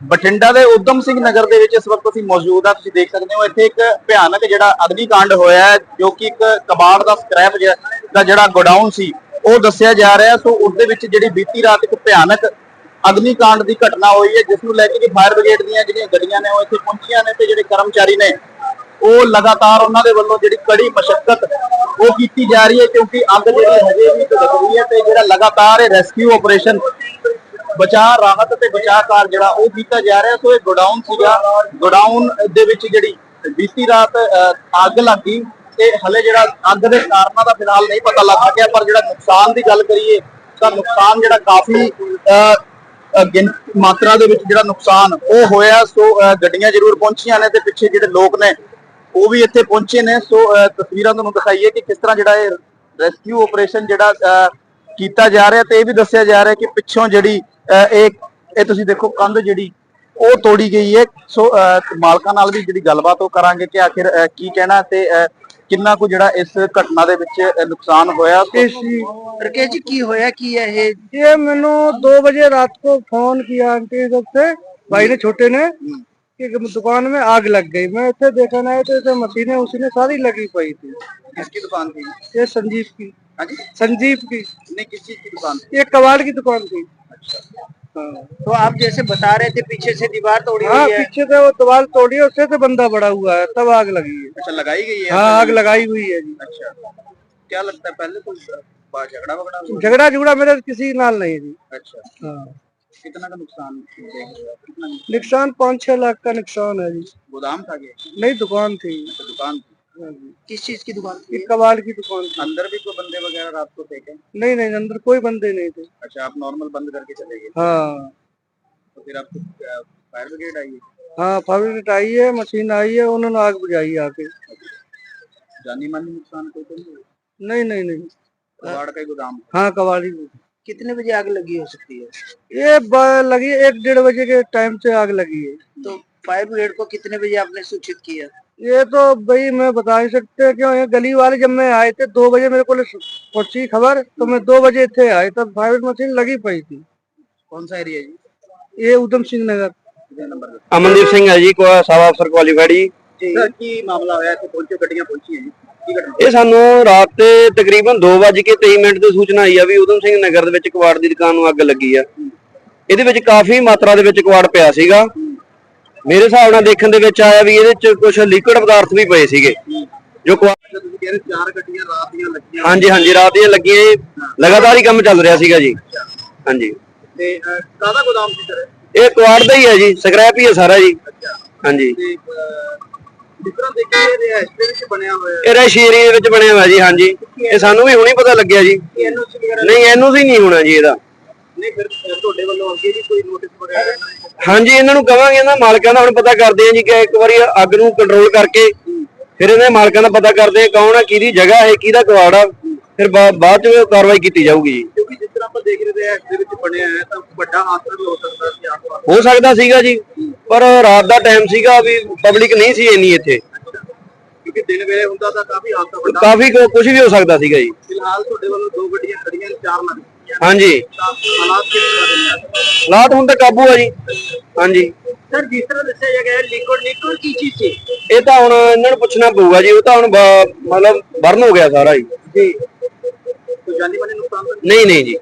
ਬਠਿੰਡਾ ਦੇ ਉਦਮ ਸਿੰਘ ਨਗਰ ਦੇ ਵਿੱਚ ਇਸ ਵਕਤ ਅਸੀਂ ਮੌਜੂਦ ਆ, ਤੁਸੀਂ ਦੇਖ ਸਕਦੇ ਹੋ, ਇੱਥੇ ਇੱਕ ਭਿਆਨਕ ਜਿਹੜਾ ਅਗਨੀਕਾਂਡ ਹੋਇਆ ਹੈ, ਜੋ ਕਿ ਇੱਕ ਕਬਾੜ ਦਾ ਸਕ੍ਰੈਪ ਦਾ ਜਿਹੜਾ ਗੋਡਾਊਨ ਸੀ, ਉਹ ਦੱਸਿਆ ਜਾ ਰਿਹਾ ਸੋ ਉਸ ਦੇ ਵਿੱਚ ਜਿਹੜੀ ਬੀਤੀ ਰਾਤ ਇੱਕ ਭਿਆਨਕ ਅਗਨੀਕਾਂਡ ਦੀ ਘਟਨਾ ਹੋਈ ਹੈ, ਜਿਸ ਨੂੰ ਲੈ ਕੇ ਫਾਇਰ ਬ੍ਰਿਗੇਡ ਦੀਆਂ ਜਿਹੜੀਆਂ ਗੱਡੀਆਂ ਨੇ, ਉਹ ਇੱਥੇ ਪਹੁੰਚੀਆਂ ਨੇ ਤੇ ਜਿਹੜੇ ਕਰਮਚਾਰੀ ਨੇ, ਉਹ ਲਗਾਤਾਰ ਉਹਨਾਂ ਦੇ ਵੱਲੋਂ ਜਿਹੜੀ ਕੜੀ ਮਸ਼ਕਤ ਉਹ ਕੀਤੀ ਜਾ ਰਹੀ ਹੈ, ਕਿਉਂਕਿ ਅੱਗ ਜਿਹੜੀ ਹਜੇ ਵੀ ਲੱਗ ਰਹੀ ਹੈ ਤੇ ਜਿਹੜਾ ਲਗਾਤਾਰ ਇਹ ਰੈਸਕਿਊ ਆਪਰੇਸ਼ਨ ਬਚਾਅ ਰਾਹਤ ਤੇ ਬਚਾਅ ਕਾਰ ਜਿਹੜਾ ਉਹ ਕੀਤਾ ਜਾ ਰਿਹਾ। ਸੋ ਇਹ ਗੋਡਾਊਨ ਸੀਗਾ। ਗੋਡਾਊਨ ਦੇ ਵਿੱਚ ਜਿਹੜੀ ਬੀਤੀ ਰਾਤ ਅੱਗ ਲੱਗੀ ਤੇ ਹਲੇ ਜਿਹੜਾ ਅੱਗ ਦੇ ਕਾਰਨਾਂ ਦਾ ਫਿਲਹਾਲ ਨਹੀਂ ਪਤਾ ਲੱਗ ਸਕਿਆ ਪਰ ਜਿਹੜਾ ਨੁਕਸਾਨ ਦੀ ਗੱਲ ਕਰੀਏ ਤਾਂ ਨੁਕਸਾਨ ਜਿਹੜਾ ਕਾਫੀ ਮਾਤਰਾ ਦੇ ਵਿੱਚ ਜਿਹੜਾ ਨੁਕਸਾਨ ਉਹ ਹੋਇਆ। ਸੋ ਗੱਡੀਆਂ ਜ਼ਰੂਰ ਪਹੁੰਚੀਆਂ ਨੇ ਤੇ ਪਿੱਛੇ ਜਿਹੜੇ ਲੋਕ ਨੇ ਉਹ ਵੀ ਇੱਥੇ ਪਹੁੰਚੇ ਨੇ। ਸੋ ਤਸਵੀਰਾਂ ਤੁਹਾਨੂੰ ਦਿਖਾਈਏ ਕਿ ਕਿਸ ਤਰ੍ਹਾਂ ਜਿਹੜਾ ਇਹ ਰੈਸਕਿਊ ਆਪਰੇਸ਼ਨ ਜਿਹੜਾ ਅ, ਕੀਤਾ ਜਾ ਰਿਹਾ ਤੇ ਇਹ ਵੀ ਦੱਸਿਆ ਜਾ ਰਿਹਾ ਕਿ ਪਿੱਛੋਂ ਜਿਹੜੀ ਇਹ ਇਹ ਤੁਸੀਂ ਦੇਖੋ ਕੰਧ ਜਿਹੜੀ ਉਹ ਤੋੜੀ ਗਈ ਹੈ ਸੋ ਅ, ਮਾਲਕਾਂ ਨਾਲ ਵੀ ਜਿਹੜੀ ਗੱਲਬਾਤ ਉਹ ਕਰਾਂਗੇ ਕਿ ਆਖਿਰ ਅ, ਕੀ ਕਹਿਣਾ ਤੇ ਅ, ਕਿੰਨਾ ਕੁ ਜਿਹੜਾ ਇਸ ਘਟਨਾ ਦੇ ਵਿੱਚ ਅ, ਨੁਕਸਾਨ ਹੋਇਆ केसी ਰਕੇਸ਼ ਜੀ ਕੀ ਹੋਇਆ ਕੀ ਹੈ ਇਹ ये मैंने दो बजे रात को फोन किया आंटी जब से भाई ने छोटे ने कि दुकान में आग लग गई मैं इसे देखने आया तो इसे मशीनें उसी सारी लगी पई थी किसकी दुकान थी ये संजीव की हाँ जी संजीव की। नहीं किस की दुकान ये कबाड़ की दुकान थी। हाँ तो आप जैसे बता रहे थे पीछे से दीवार तोड़ी हाँ हुई है। पीछे से वो दीवार तोड़ी उससे से बंदा बड़ा हुआ है तब आग लगी है। अच्छा लगाई गई है? हाँ आग लगाई हुई है जी। अच्छा। क्या लगता है पहले तो झगड़ा वगड़ा झगड़ा झुगड़ा मेरा किसी नाल नहीं जी। अच्छा। हाँ। कितना का नुकसान कितना नुकसान? पाँच छह लाख का नुकसान है जी। गोदाम था नहीं दुकान थी। अच्छा, दुकान थी। किस चीज़ की दुकान थी कबाड़ की दुकान थी। अंदर भी कोई बंदे वगैरह रात को थे क्या? नहीं नहीं अंदर कोई बंदे नहीं थे। अच्छा आप नॉर्मल बंद करके चले गए? हाँ। तो फिर आपको फायर ब्रिगेड आई है? हाँ फाइव आई है मशीन आई है उन्होंने आग बुझाई आके। जानी मानी नुकसान कोई तो नहीं नहीं नहीं नहीं। कबाड़ का ही गोदाम? हाँ कबाड़ी कितने बजे आग लगी हो सकती है? ये लगी एक डेढ़ बजे के टाइम से आग लगी है। तो फायर ब्रिगेड को कितने बजे आपने सूचित किया? ये तो भाई मैं बता नहीं सकते क्यों ये गली वाले जब मैं आए थे दो बजे मेरे को पहुंची खबर तो मैं दो बजे थे आए तब फायर मशीन लगी पई थी कौन सा एरिया जी ये उधम सिंह नगर कितने नंबर का ਅਮਨਦੀਪ ਸਿੰਘ ਹੈ ਜੀ ਕੋ ਸਾਵਾ ਅਫਸਰ ਕੁਆਲੀਫਾਈਡ ਜੀ सर की मामला होया ਇੱਥੇ ਪਹੁੰਚੋ ਗੱਡੀਆਂ ਪਹੁੰਚੀਆਂ ਜੀ ਕੀ ਘਟਨਾ ਇਹ ਸਾਨੂੰ ਰਾਤ ਤੇ ਤਕਰੀਬਨ 2:23 ਮਿੰਟ ਤੇ ਸੂਚਨਾ ਆਈ ਆ ਵੀ ਉਦਮ ਸਿੰਘ ਨਗਰ ਦੇ ਵਿੱਚ ਕਵਾੜ ਦੀ ਦੁਕਾਨ ਨੂੰ ਅੱਗ ਲੱਗੀ ਆ ਇਹਦੇ ਵਿੱਚ ਕਾਫੀ ਮਾਤਰਾ ਦੇ ਵਿੱਚ ਕਵਾੜ ਪਿਆ ਸੀਗਾ ਮੇਰੇ ਹਿਸਾਬ ਨਾਲ ਦੇਖਣ ਦੇ ਵਿੱਚ ਆਇਆ ਵੀ ਇਹਦੇ ਚ ਕੁਝ ਲਿਕੁਇਡ ਪਦਾਰਥ ਵੀ ਪਏ ਸੀਗੇ। ਜੋ ਅੱਛਾ, ਤੁਸੀਂ ਕਹਿ ਰਹੇ ਚਾਰ ਗੱਡੀਆਂ ਰਾਤ ਦੀਆਂ ਲੱਗੀਆਂ ਹਾਂਜੀ ਹਾਂਜੀ ਰਾਤ ਦੀਆਂ ਲੱਗੀਆਂ ਇਹ ਲਗਾਤਾਰ ਹੀ ਕੰਮ ਚੱਲ ਰਿਹਾ ਸੀਗਾ ਜੀ। ਹਾਂਜੀ। ਤੇ ਕਾਹਦਾ ਗੋਦਾਮ ਸੀ ਸਰ? ਇਹ ਕਵਾੜ ਦਾ ਹੀ ਹੈ ਜੀ ਸਕ੍ਰੈਪ ਹੀ ਹੈ ਸਾਰਾ ਜੀ। ਹਾਂਜੀ। ਇਹ ਰਿਹਾਇਸ਼ ਦੇ ਵਿੱਚ ਬਣਿਆ ਹੋਇਆ ਜੀ ਹਾਂਜੀ। ਇਹ ਸਾਨੂੰ ਵੀ ਹੁਣੇ ਪਤਾ ਲੱਗਿਆ ਜੀ। ਨਹੀਂ ਐਨਓਸੀ ਨਹੀਂ ਹੋਣਾ ਜੀ ਇਹਦਾ। ਨਹੀਂ ਫਿਰ ਅਹ, ਤੁਹਾਡੇ ਵੱਲੋਂ ਅੱਗੇ ਵੀ ਕੋਈ ਨੋਟਿਸ ਵਗੈਰਾ ਹਾਂਜੀ ਇਹਨਾਂ ਨੂੰ ਕਵਾਂਗੇ ਇਹਨਾਂ ਮਾਲਕਾਂ ਦਾ ਹੁਣ ਪਤਾ ਕਰਦੇ ਆ ਜੀ ਕਿ ਇੱਕ ਵਾਰੀ ਅੱਗ ਨੂੰ ਕੰਟਰੋਲ ਕਰਕੇ ਫਿਰ ਇਹਨਾਂ ਮਾਲਕਾਂ ਦਾ ਪਤਾ ਕਰਦੇ ਆ ਕੌਣ ਆ ਕਿਹਦੀ ਜਗ੍ਹਾ ਹੈ ਕਿਹਦਾ ਕਵਾੜ ਫਿਰ ਬਾਅਦ ਚ ਕਾਰਵਾਈ ਕੀਤੀ ਜਾਊਗੀ ਜੀ। ਕਿਉਂਕਿ ਜਿਸ ਤਰ੍ਹਾਂ ਆਪਾਂ ਦੇਖ ਰਹੇ ਰਿਹਾਇਸ਼ ਦੇ ਵਿੱਚ ਬਣਿਆ ਹੈ ਤਾਂ ਵੱਡਾ ਹਾਦਸਾ ਵੀ ਹੋ ਸਕਦਾ ਸੀ ਆਸ-ਪਾਸ ਹੋ ਸਕਦਾ ਸੀਗਾ ਜੀ ਪਰ ਰਾਤ ਦਾ ਟਾਈਮ ਸੀਗਾ ਵੀ ਪਬਲਿਕ ਨਹੀਂ ਸੀ ਇੰਨੀ ਇੱਥੇ। ਕਿਉਂਕਿ ਦਿਨ ਵੇਲੇ ਹੁੰਦਾ ਤਾਂ ਕਾਫੀ ਹਾਦਸਾ ਵੱਡਾ। ਕਾਫੀ ਕੁਝ ਵੀ ਹੋ ਸਕਦਾ ਸੀਗਾ ਜੀ। ਫਿਲਹਾਲ ਤੁਹਾਡੇ ਵੱਲੋਂ ਦੋ ਗੱਡੀਆਂ ਖੜੀਆਂ ਨੇ ਚਾਰ ਲੱਗ ਗਈਆਂ। ਹਾਂਜੀ। ਹਾਲਾਤ ਕਿਸ ਹਾਲਾਤ ਹੁਣ ਤਾਂ ਕਾਬੂ ਆ ਜੀ। ਹਾਂਜੀ। ਸਰ ਜਿਸ ਤਰ੍ਹਾਂ ਦੱਸਿਆ ਜਾ ਗਿਆ ਹੈ ਲਿਕਵਿਡ ਕੀ ਚੀਜ਼ ਸੀ? ਇਹ ਤਾਂ ਹੁਣ ਇਹਨਾਂ ਨੂੰ ਪੁੱਛਣਾ ਪਊਗਾ ਜੀ ਉਹ ਤਾਂ ਹੁਣ ਮਤਲਬ ਬਰਨ ਹੋ ਗਿਆ ਸਾਰਾ ਜੀ ਜੀ। ਕੋਈ ਜਾਨੀ ਮਾਨੀ ਨੁਕਸਾਨ ਨਹੀਂ ਨਹੀਂ ਜੀ।